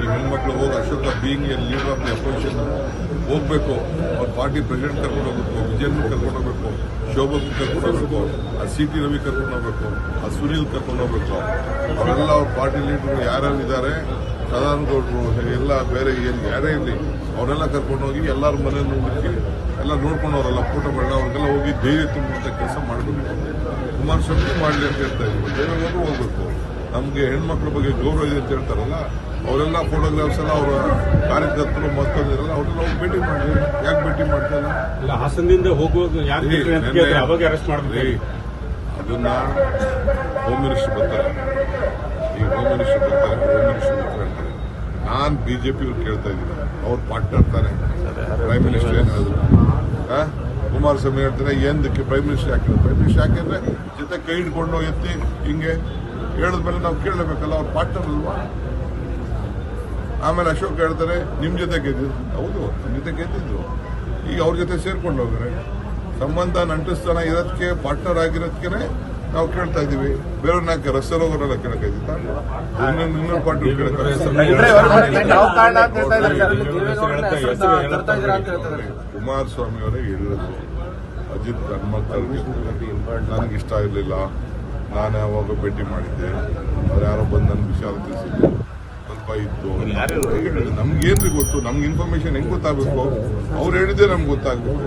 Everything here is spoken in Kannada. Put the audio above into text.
ಈ ಹೆಣ್ಮಕ್ಳು ಹೋಗಿ Ashoka being a leader of the opposition ಹೋಗ್ಬೇಕು. ಅವ್ರ ಪಾರ್ಟಿ ಪ್ರೆಸಿಡೆಂಟ್ ಕರ್ಕೊಂಡು ಹೋಗ್ಬೇಕು ವಿಜಯನ್ ಕರ್ಕೊಂಡು ಹೋಗ್ಬೇಕು ಶೋಭಕ್ ಕರ್ಕೊಂಡು ಹೋಗ್ಬೇಕು ಆ ಸಿ ಟಿ ರವಿ ಕರ್ಕೊಂಡು ಹೋಗ್ಬೇಕು ಆ ಸುನೀಲ್ ಕರ್ಕೊಂಡು ಹೋಗ್ಬೇಕು ಅವರೆಲ್ಲ ಅವ್ರ ಪಾರ್ಟಿ ಲೀಡರ್ ಯಾರ್ಯಾರು ಇದ್ದಾರೆ ಸದಾನಂದ ಗೌಡರು, ಎಲ್ಲ ಬೇರೆ ಏನು ಯಾರೇ ಇರಲಿ, ಅವರೆಲ್ಲ ಕರ್ಕೊಂಡು ಹೋಗಿ ಎಲ್ಲರ ಮನೆ ನೋಡಿ ಎಲ್ಲ ಫೋಟೋ ಫೋಟೋಗಳನ್ನ ಅವ್ರಿಗೆಲ್ಲ ಹೋಗಿ ಧೈರ್ಯ ತುಂಬುವಂಥ ಕೆಲಸ ಮಾಡಬೇಕು. ಕುಮಾರಸ್ವಾಮಿ ಮಾಡಲಿ ಅಂತ ಹೇಳ್ತಾ ಇದ್ದೀವಿ ದೇವೇಗೌಡರು ಹೋಗ್ಬೇಕು. ನಮಗೆ ಹೆಣ್ಮಕ್ಳ ಬಗ್ಗೆ ಗೌರವ ಇದೆ ಅಂತ ಹೇಳ್ತಾರಲ್ಲ ಅವರೆಲ್ಲ ಫೋಟೋಗ್ರಾಫ್ಸ್ ಎಲ್ಲ ಅವರ ಕಾರ್ಯಕರ್ತರು ಮತ್ತೊಂದಿರಲ್ಲ ಅವ್ರನ್ನ ಹೋಗಿ ಭೇಟಿ ಮಾಡಿ ಯಾಕೆ ಭೇಟಿ ಮಾಡ್ತಾ ಇಲ್ಲ ಹಾಸನದಿಂದ ಹೋಗುವಾಗ ಅವಾಗ ಅರೆಸ್ಟ್ ಮಾಡಿದ್ರಿ ಅದನ್ನ ಹೋಮ್ ಮಿನಿಸ್ಟರ್ ಬರ್ತಾರೆ. ಈಗ ಹೋಮ್ ಮಿನಿಸ್ಟರ್ ಬರ್ತಾರೆ ಹೋಮ್ ಮಿನಿಸ್ಟರ್ ಬರ್ತಾರೆ ನಾನು ಬಿಜೆಪಿ ಅವ್ರು ಕೇಳ್ತಾ ಇದ್ದೀನಿ. ಅವ್ರು ಪಾರ್ಟ್ನರ್ ತಾನೆ ಪ್ರೈಮ್ ಮಿನಿಸ್ಟರ್ ಏನು ಹೇಳಿದ್ರು ಆ? ಕುಮಾರಸ್ವಾಮಿ ಹೇಳ್ತಾರೆ ಎಂದಕ್ಕೆ ಪ್ರೈಮ್ ಮಿನಿಸ್ಟರ್ ಯಾಕೆ? ಪ್ರೈಮ್ ಮಿನಿಸ್ಟರ್ ಯಾಕೆಂದ್ರೆ ಜೊತೆ ಕೈ ಹಿಡ್ಕೊಂಡು ಎತ್ತಿ ಹಿಂಗೆ ಹೇಳಿದ್ಮೇಲೆ ನಾವು ಕೇಳಬೇಕಲ್ಲ ಅವ್ರ ಪಾರ್ಟ್ನರ್ ಅಲ್ವಾ ಆಮೇಲೆ ಅಶೋಕ್ ಹೇಳ್ತಾರೆ ನಿಮ್ ಜೊತೆ ಗೆದ್ದಿದ್ರು ಹೌದು ನಿಮ್ ಜೊತೆ ಗೆದ್ದಿದ್ರು ಈಗ ಅವ್ರ ಜೊತೆ ಸೇರ್ಕೊಂಡು ಹೋಗ್ರೆ ಸಂಬಂಧ ನಂಟಿಸ್ತಾನ ಇರೋದಕ್ಕೆ ಪಾರ್ಟ್ನರ್ ಆಗಿರೋದಕ್ಕೆ ನಾವು ಕೇಳ್ತಾ ಇದೀವಿ ಬೇರೆ ನಾಲ್ಕು ರಸ್ತೆ ಹೋಗೋರೆಲ್ಲ ಕೇಳಕ್ಕಾಯ್ತಾ ಇನ್ನೊಂದು ಪಾರ್ಟಿ ಯಾವ ಕಾರಣ ಅಂತ ಹೇಳ್ತಾ ಇದ್ದಾರೆ ಸರ್. ದೇವೇಗೌಡರ ಹೆಸರನ್ನ ಇದ್ದೀರಾ. ಅಂತ ಹೇಳ್ತಾರೆ ಕುಮಾರಸ್ವಾಮಿ ಅವರೇ ಹೇಳಿರೋದು. ಅಜಿತ್ ಹನುಮಂತವ್ರಿಗೆ ನನಗೆ ಇಷ್ಟ ಇರಲಿಲ್ಲ. ನಾನು ಯಾವಾಗ ಭೇಟಿ ಮಾಡಿದ್ದೆ. ಅವ್ರು ಯಾರೋ ಬಂದು ನನ್ನ ವಿಷಯ ತಿಳಿಸಿದ್ರು. ಸ್ವಲ್ಪ ಇತ್ತು ನಮ್ಗೇನ್ರಿ ಗೊತ್ತು? ನಮ್ಗೆ ಇನ್ಫಾರ್ಮೇಶನ್ ಹೆಂಗ್ ಗೊತ್ತಾಗಬೇಕು? ಅವ್ರು ಹೇಳಿದ್ದೆ ನಮ್ಗೆ ಗೊತ್ತಾಗಬೇಕು.